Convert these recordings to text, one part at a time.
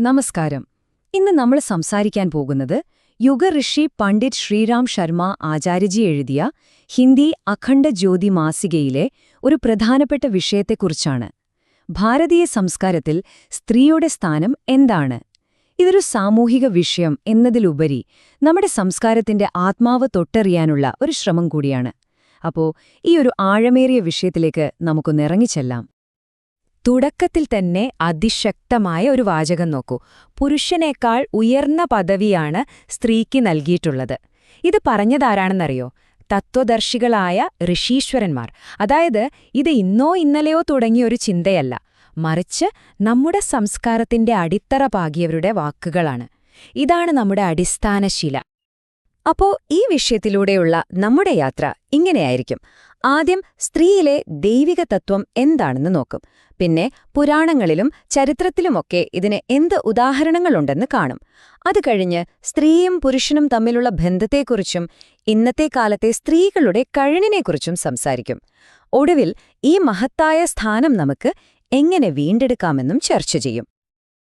നമസ്കാരം. ഇന്ന് നമ്മൾ സംസാരിക്കാൻ പോകുന്നത് യുഗഋഷി പണ്ഡിറ്റ് ശ്രീറാം ശർമ്മ ആചാര്യജി എഴുതിയ ഹിന്ദി അഖണ്ഡ ജ്യോതി മാസികയിലെ ഒരു പ്രധാനപ്പെട്ട വിഷയത്തെക്കുറിച്ചാണ്. ഭാരതീയ സംസ്കാരത്തിൽ സ്ത്രീയുടെ സ്ഥാനം എന്താണ്? ഇതൊരു സാമൂഹിക വിഷയം എന്നതിലുപരി നമ്മുടെ സംസ്കാരത്തിന്റെ ആത്മാവ് തൊട്ടറിയാനുള്ള ഒരു ശ്രമം കൂടിയാണ്. അപ്പോ ഈ ഒരു ആഴമേറിയ വിഷയത്തിലേക്ക് നമുക്കൊന്നിറങ്ങിച്ചെല്ലാം തുടക്കത്തിൽ തന്നെ അതിശക്തമായ ഒരു വാചകം നോക്കൂ. പുരുഷനേക്കാൾ ഉയർന്ന പദവിയാണ് സ്ത്രീക്ക് നൽകിയിട്ടുള്ളത്. ഇത് പറഞ്ഞതാരാണെന്നറിയോ? തത്വദർശികളായ ഋഷീശ്വരന്മാർ. അതായത് ഇത് ഇന്നോ ഇന്നലെയോ തുടങ്ങിയ ഒരു ചിന്തയല്ല. മറിച്ച് നമ്മുടെ സംസ്കാരത്തിന്റെ അടിത്തറ പാകിയവരുടെ വാക്കുകളാണ്. ഇതാണ് നമ്മുടെ അടിസ്ഥാന ശില അപ്പോ ഈ വിഷയത്തിലൂടെയുള്ള നമ്മുടെ യാത്ര ഇങ്ങനെയായിരിക്കും. ആദ്യം സ്ത്രീയിലെ ദൈവിക തത്വം എന്താണെന്ന് നോക്കും. പിന്നെ പുരാണങ്ങളിലും ചരിത്രത്തിലുമൊക്കെ ഇതിന് എന്ത് ഉദാഹരണങ്ങളുണ്ടെന്ന് കാണും. അത് കഴിഞ്ഞ് സ്ത്രീയും പുരുഷനും തമ്മിലുള്ള ബന്ധത്തെക്കുറിച്ചും ഇന്നത്തെ കാലത്തെ സ്ത്രീകളുടെ കഴിവിനെക്കുറിച്ചും സംസാരിക്കും. ഒടുവിൽ ഈ മഹത്തായ സ്ഥാനം നമുക്ക് എങ്ങനെ വീണ്ടെടുക്കാമെന്നും ചർച്ച ചെയ്യും.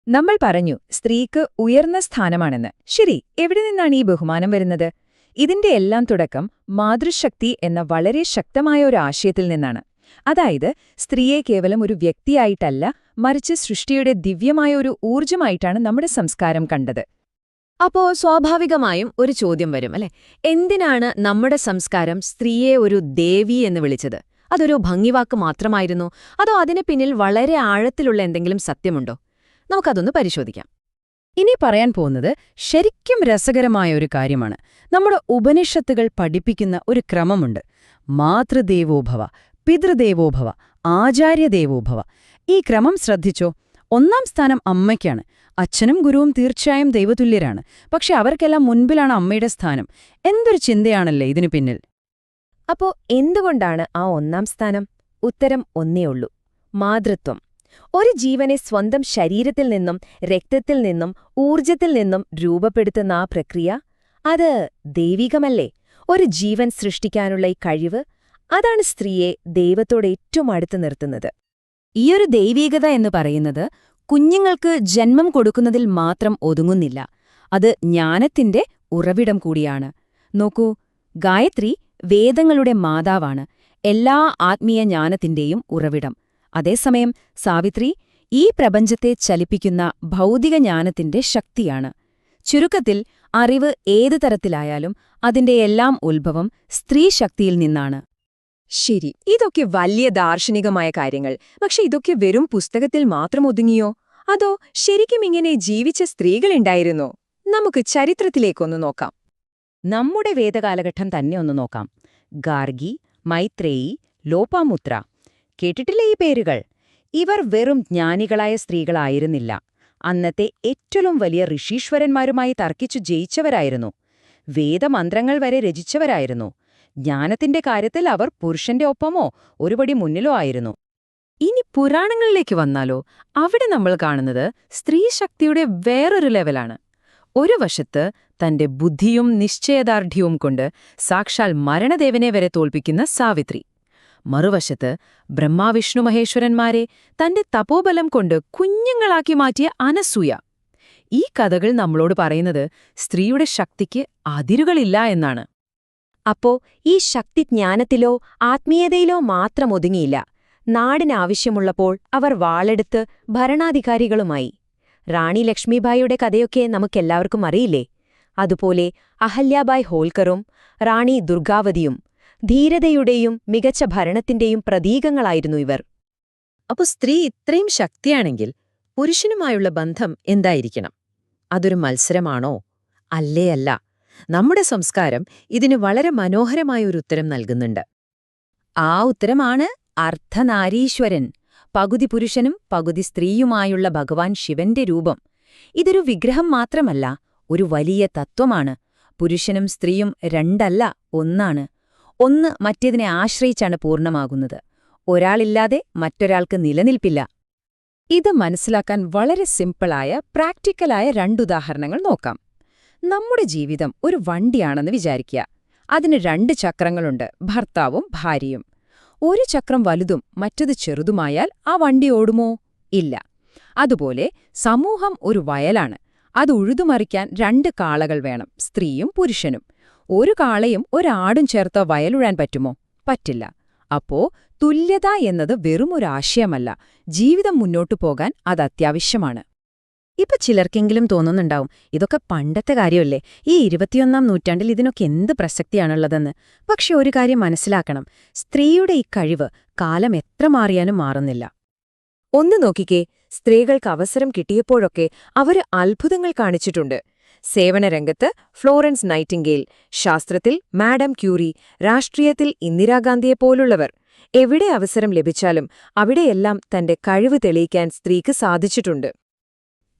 നമ്മൾ പറഞ്ഞു സ്ത്രീക്ക് ഉയർന്ന സ്ഥാനമാണെന്ന്. ശരി എവിടെ നിന്നാണ് ഈ ബഹുമാനം വരുന്നത്? ഇതിന്റെ എല്ലാം തുടക്കം മാതൃശക്തി എന്ന വളരെ ശക്തമായ ഒരു ആശയത്തിൽ നിന്നാണ്. അതായത് സ്ത്രീയെ കേവലം ഒരു വ്യക്തിയായിട്ടല്ല മറിച്ച് സൃഷ്ടിയുടെ ദിവ്യമായ ഒരു ഊർജമായിട്ടാണ് നമ്മുടെ സംസ്കാരം കണ്ടത്. അപ്പോ സ്വാഭാവികമായും ഒരു ചോദ്യം വരും അല്ലെ? എന്തിനാണ് നമ്മുടെ സംസ്കാരം സ്ത്രീയെ ഒരു ദേവി എന്ന് വിളിച്ചത്? അതൊരു ഭംഗിവാക്ക് മാത്രമായിരുന്നു? അതോ അതിന് പിന്നിൽ വളരെ ആഴത്തിലുള്ള എന്തെങ്കിലും സത്യമുണ്ടോ? നമുക്കതൊന്ന് പരിശോധിക്കാം. ഇനി പറയാൻ പോകുന്നത് ശരിക്കും രസകരമായ ഒരു കാര്യമാണ്. നമ്മുടെ ഉപനിഷത്തുകൾ പഠിപ്പിക്കുന്ന ഒരു ക്രമമുണ്ട്. മാതൃദേവോഭവ പിതൃദേവോഭവ ആചാര്യദേവോഭവ ഈ ക്രമം ശ്രദ്ധിച്ചോ? ഒന്നാം സ്ഥാനം അമ്മയ്ക്കാണ്. അച്ഛനും ഗുരുവും തീർച്ചയായും ദൈവതുല്യരാണ്. പക്ഷെ അവർക്കെല്ലാം മുൻപിലാണ് അമ്മയുടെ സ്ഥാനം. എന്തൊരു ചിന്തയാണല്ലേ ഇതിനു പിന്നിൽ? അപ്പോ എന്തുകൊണ്ടാണ് ആ ഒന്നാം സ്ഥാനം? ഉത്തരം ഒന്നേയുള്ളൂ മാതൃത്വം. ഒരു ജീവനെ സ്വന്തം ശരീരത്തിൽ നിന്നും രക്തത്തിൽ നിന്നും ഊർജത്തിൽ നിന്നും രൂപപ്പെടുത്തുന്ന ആ പ്രക്രിയ അത് ദൈവികമല്ലേ? ഒരു ജീവൻ സൃഷ്ടിക്കാനുള്ള ഈ കഴിവ് അതാണ് സ്ത്രീയെ ദൈവത്തോട് ഏറ്റവും അടുത്ത് നിർത്തുന്നത്. ഈയൊരു ദൈവീകത എന്ന് പറയുന്നത് കുഞ്ഞുങ്ങൾക്ക് ജന്മം കൊടുക്കുന്നതിൽ മാത്രം ഒതുങ്ങുന്നില്ല. അത് ജ്ഞാനത്തിന്റെ ഉറവിടം കൂടിയാണ്. നോക്കൂ ഗായത്രി വേദങ്ങളുടെ മാതാവാണ്. എല്ലാ ആത്മീയ ജ്ഞാനത്തിന്റെയും ഉറവിടം. അതേസമയം സാവിത്രി ഈ പ്രപഞ്ചത്തെ ചലിപ്പിക്കുന്ന ഭൗതിക ജ്ഞാനത്തിന്റെ ശക്തിയാണ്. ചുരുക്കത്തിൽ അറിവ് ഏതു തരത്തിലായാലും അതിന്റെ എല്ലാം ഉത്ഭവം സ്ത്രീശക്തിയിൽ നിന്നാണ്. ശരി ഇതൊക്കെ വലിയ ദാർശനികമായ കാര്യങ്ങൾ. പക്ഷെ ഇതൊക്കെ വെറും പുസ്തകത്തിൽ മാത്രം ഒതുങ്ങിയോ? അതോ ശരിക്കും ഇങ്ങനെ ജീവിച്ച സ്ത്രീകളുണ്ടായിരുന്നോ നമുക്ക് ചരിത്രത്തിലേക്കൊന്ന് നോക്കാം. നമ്മുടെ വേദകാലഘട്ടം തന്നെ ഒന്ന് നോക്കാം. ഗാർഗി മൈത്രേയി ലോപാമുത്ര. കേട്ടിട്ടില്ലേ ഈ പേരുകൾ? ഇവർ വെറും ജ്ഞാനികളായ സ്ത്രീകളായിരുന്നില്ല. അന്നത്തെ ഏറ്റവും വലിയ ഋഷീശ്വരന്മാരുമായി തർക്കിച്ചു ജയിച്ചവരായിരുന്നു. വേദമന്ത്രങ്ങൾ വരെ രചിച്ചവരായിരുന്നു. ജ്ഞാനത്തിന്റെ കാര്യത്തിൽ അവർ പുരുഷന്റെ ഒപ്പമോ ഒരുപടി മുന്നിലോ ആയിരുന്നു. ഇനി പുരാണങ്ങളിലേക്ക് വന്നാലോ? അവിടെ നമ്മൾ കാണുന്നത് സ്ത്രീശക്തിയുടെ വേറൊരു ലെവലാണ്. ഒരു വശത്ത് തന്റെ ബുദ്ധിയും നിശ്ചയദാർഢ്യവും കൊണ്ട് സാക്ഷാൽ മരണദേവനെ വരെ തോൽപ്പിക്കുന്ന സാവിത്രി. മറുവശത്ത് ബ്രഹ്മാവിഷ്ണു മഹേശ്വരന്മാരെ തന്റെ തപോബലം കൊണ്ട് കുഞ്ഞുങ്ങളാക്കി മാറ്റിയ അനസൂയ. ഈ കഥകൾ നമ്മളോട് പറയുന്നത് സ്ത്രീയുടെ ശക്തിക്ക് അതിരുകളില്ല എന്നാണ്. അപ്പോ ഈ ശക്തി ജ്ഞാനത്തിലോ ആത്മീയതയിലോ മാത്രം ഒതുങ്ങിയില്ല. നാടിനാവശ്യമുള്ളപ്പോൾ അവർ വാളെടുത്ത് ഭരണാധികാരികളുമായി. റാണി ലക്ഷ്മിബായിയുടെ കഥയൊക്കെ നമുക്കെല്ലാവർക്കും അറിയില്ലേ? അതുപോലെ അഹല്യാബായ് ഹോൾക്കറും റാണി ദുർഗാവതിയും ധീരതയുടെയും മികച്ച ഭരണത്തിന്റെയും പ്രതീകങ്ങളായിരുന്നു ഇവർ. അപ്പോൾ സ്ത്രീ ഇത്രയും ശക്തിയാണെങ്കിൽ പുരുഷനുമായുള്ള ബന്ധം എന്തായിരിക്കണം? അതൊരു മത്സരമാണോ? അല്ലേ അല്ല നമ്മുടെ സംസ്കാരം ഇതിന് വളരെ മനോഹരമായ ഒരു ഉത്തരം നൽകുന്നുണ്ട്. ആ ഉത്തരമാണ് അർദ്ധനാരീശ്വരൻ. പകുതി പുരുഷനും പകുതി സ്ത്രീയുമായുള്ള ഭഗവാൻ ശിവന്റെ രൂപം. ഇതൊരു വിഗ്രഹം മാത്രമല്ല ഒരു വലിയ തത്വമാണ്. പുരുഷനും സ്ത്രീയും രണ്ടല്ല ഒന്നാണ്. ഒന്ന് മറ്റേതിനെ ആശ്രയിച്ചാണ് പൂർണമാകുന്നത്. ഒരാളില്ലാതെ മറ്റൊരാൾക്ക് നിലനിൽപ്പില്ല. ഇത് മനസ്സിലാക്കാൻ വളരെ സിമ്പിളായ പ്രാക്ടിക്കലായ രണ്ടുദാഹരണങ്ങൾ നോക്കാം. നമ്മുടെ ജീവിതം ഒരു വണ്ടിയാണെന്ന് വിചാരിക്കുക. അതിന് രണ്ട് ചക്രങ്ങളുണ്ട് ഭർത്താവും ഭാര്യയും. ഒരു ചക്രം വലുതും മറ്റത് ചെറുതുമായാൽ ആ വണ്ടി ഓടുമോ? ഇല്ല. അതുപോലെ സമൂഹം ഒരു വയലാണ്. അത് ഉഴുതുമറിക്കാൻ രണ്ട് കാളകൾ വേണം സ്ത്രീയും പുരുഷനും. ഒരു കാളയും ഒരാടും ചേർത്ത് വയലുഴാൻ പറ്റുമോ? പറ്റില്ല. അപ്പോ തുല്യത എന്നത് വെറുമൊരാശയമല്ല ജീവിതം മുന്നോട്ടു പോകാൻ അത് അത്യാവശ്യമാണ്. ഇപ്പൊ ചിലർക്കെങ്കിലും തോന്നുന്നുണ്ടാവും ഇതൊക്കെ പണ്ടത്തെ കാര്യമല്ലേ? ഈ ഇരുപത്തിയൊന്നാം നൂറ്റാണ്ടിൽ ഇതിനൊക്കെ എന്ത് പ്രസക്തിയാണുള്ളതെന്ന്. പക്ഷെ ഒരു കാര്യം മനസ്സിലാക്കണം സ്ത്രീയുടെ ഈ കഴിവ് കാലം എത്ര മാറിയാലും മാറുന്നില്ല. ഒന്ന് നോക്കിക്കേ സ്ത്രീകൾക്ക് അവസരം കിട്ടിയപ്പോഴൊക്കെ അവർ അത്ഭുതങ്ങൾ കാണിച്ചിട്ടുണ്ട്. സേവനരംഗത്ത് ഫ്ലോറൻസ് നൈറ്റിംഗേൽ ശാസ്ത്രത്തിൽ മാഡം ക്യൂറി രാഷ്ട്രീയത്തിൽ ഇന്ദിരാഗാന്ധിയെപ്പോലുള്ളവർ എവിടെ അവസരം ലഭിച്ചാലും അവിടെയെല്ലാം തന്റെ കഴിവ് തെളിയിക്കാൻ സ്ത്രീക്ക് സാധിച്ചിട്ടുണ്ട്.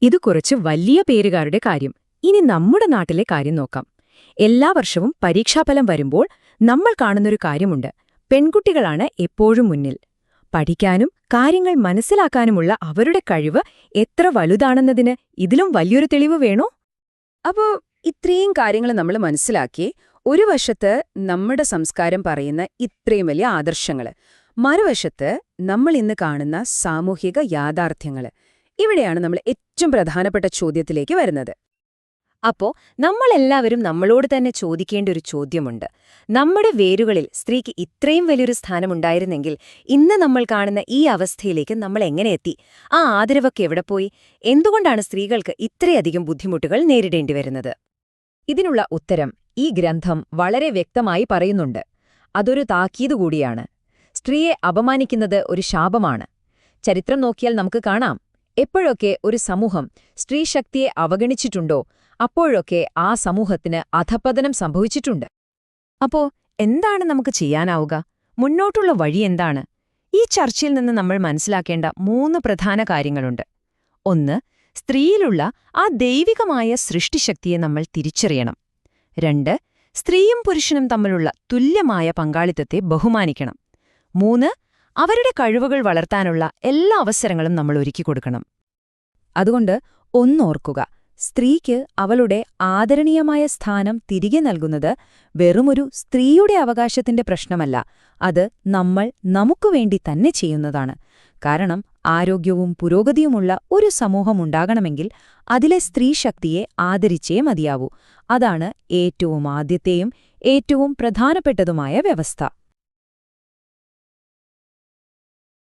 ഇത് കുറച്ച് വലിയ പേരുകാരുടെ കാര്യം. ഇനി നമ്മുടെ നാട്ടിലെ കാര്യം നോക്കാം. എല്ലാ വർഷവും പരീക്ഷാഫലം വരുമ്പോൾ നമ്മൾ കാണുന്നൊരു കാര്യമുണ്ട്. പെൺകുട്ടികളാണ് എപ്പോഴും മുന്നിൽ. പഠിക്കാനും കാര്യങ്ങൾ മനസ്സിലാക്കാനുമുള്ള അവരുടെ കഴിവ് എത്ര വലുതാണെന്നതിന് ഇതിലും വലിയൊരു തെളിവ് വേണോ? അപ്പോ ഇത്രയും കാര്യങ്ങൾ നമ്മൾ മനസ്സിലാക്കി ഒരു വശത്ത് നമ്മുടെ സംസ്കാരം പറയുന്ന ഇത്രയും വലിയ ആദർശങ്ങൾ മറുവശത്ത് നമ്മൾ ഇന്ന് കാണുന്ന സാമൂഹിക യാഥാർത്ഥ്യങ്ങൾ ഇവിടെയാണ് നമ്മൾ ഏറ്റവും പ്രധാനപ്പെട്ട ചോദ്യത്തിലേക്ക് വരുന്നത്. അപ്പോ നമ്മളെല്ലാവരും നമ്മളോട് തന്നെ ചോദിക്കേണ്ട ഒരു ചോദ്യമുണ്ട്. നമ്മുടെ വേരുകളിൽ സ്ത്രീക്ക് ഇത്രയും വലിയൊരു സ്ഥാനമുണ്ടായിരുന്നെങ്കിൽ ഇന്ന് നമ്മൾ കാണുന്ന ഈ അവസ്ഥയിലേക്ക് നമ്മൾ എങ്ങനെ എത്തി? ആ ആദരവൊക്കെ എവിടെ പോയി? എന്തുകൊണ്ടാണ് സ്ത്രീകൾക്ക് ഇത്രയധികം ബുദ്ധിമുട്ടുകൾ നേരിടേണ്ടി വരുന്നത്? ഇതിനുള്ള ഉത്തരം ഈ ഗ്രന്ഥം വളരെ വ്യക്തമായി പറയുന്നുണ്ട്. അതൊരു താക്കീത് കൂടിയാണ്. സ്ത്രീയെ അപമാനിക്കുന്നത് ഒരു ശാപമാണ്. ചരിത്രം നോക്കിയാൽ നമുക്ക് കാണാം. എപ്പോഴൊക്കെ ഒരു സമൂഹം സ്ത്രീശക്തിയെ അവഗണിച്ചിട്ടുണ്ടോ? അപ്പോഴൊക്കെ ആ സമൂഹത്തിന് അധപതനം സംഭവിച്ചിട്ടുണ്ട്. അപ്പോ എന്താണ് നമുക്ക് ചെയ്യാനാവുക? മുന്നോട്ടുള്ള വഴി എന്താണ്? ഈ ചർച്ചയിൽ നിന്ന് നമ്മൾ മനസ്സിലാക്കേണ്ട മൂന്ന് പ്രധാന കാര്യങ്ങളുണ്ട്. ഒന്ന് സ്ത്രീയിലുള്ള ആ ദൈവികമായ സൃഷ്ടിശക്തിയെ നമ്മൾ തിരിച്ചറിയണം. രണ്ട് സ്ത്രീയും പുരുഷനും തമ്മിലുള്ള തുല്യമായ പങ്കാളിത്തത്തെ ബഹുമാനിക്കണം. മൂന്ന് അവരുടെ കഴിവുകൾ വളർത്താനുള്ള എല്ലാ അവസരങ്ങളും നമ്മൾ ഒരുക്കി കൊടുക്കണം അതുകൊണ്ട് ഒന്നോർക്കുക. സ്ത്രീക്ക് അവളുടെ ആദരണീയമായ സ്ഥാനം തിരികെ നൽകുന്നത് വെറുമൊരു സ്ത്രീയുടെ അവകാശത്തിന്റെ പ്രശ്നമല്ല അത് നമ്മൾ നമുക്കുവേണ്ടി തന്നെ ചെയ്യുന്നതാണ്. കാരണം ആരോഗ്യവും പുരോഗതിയുമുള്ള ഒരു സമൂഹമുണ്ടാകണമെങ്കിൽ അതിലെ സ്ത്രീശക്തിയെ ആദരിച്ചേ മതിയാവൂ. അതാണ് ഏറ്റവും ആദ്യത്തെയും ഏറ്റവും പ്രധാനപ്പെട്ടതുമായ വ്യവസ്ഥ.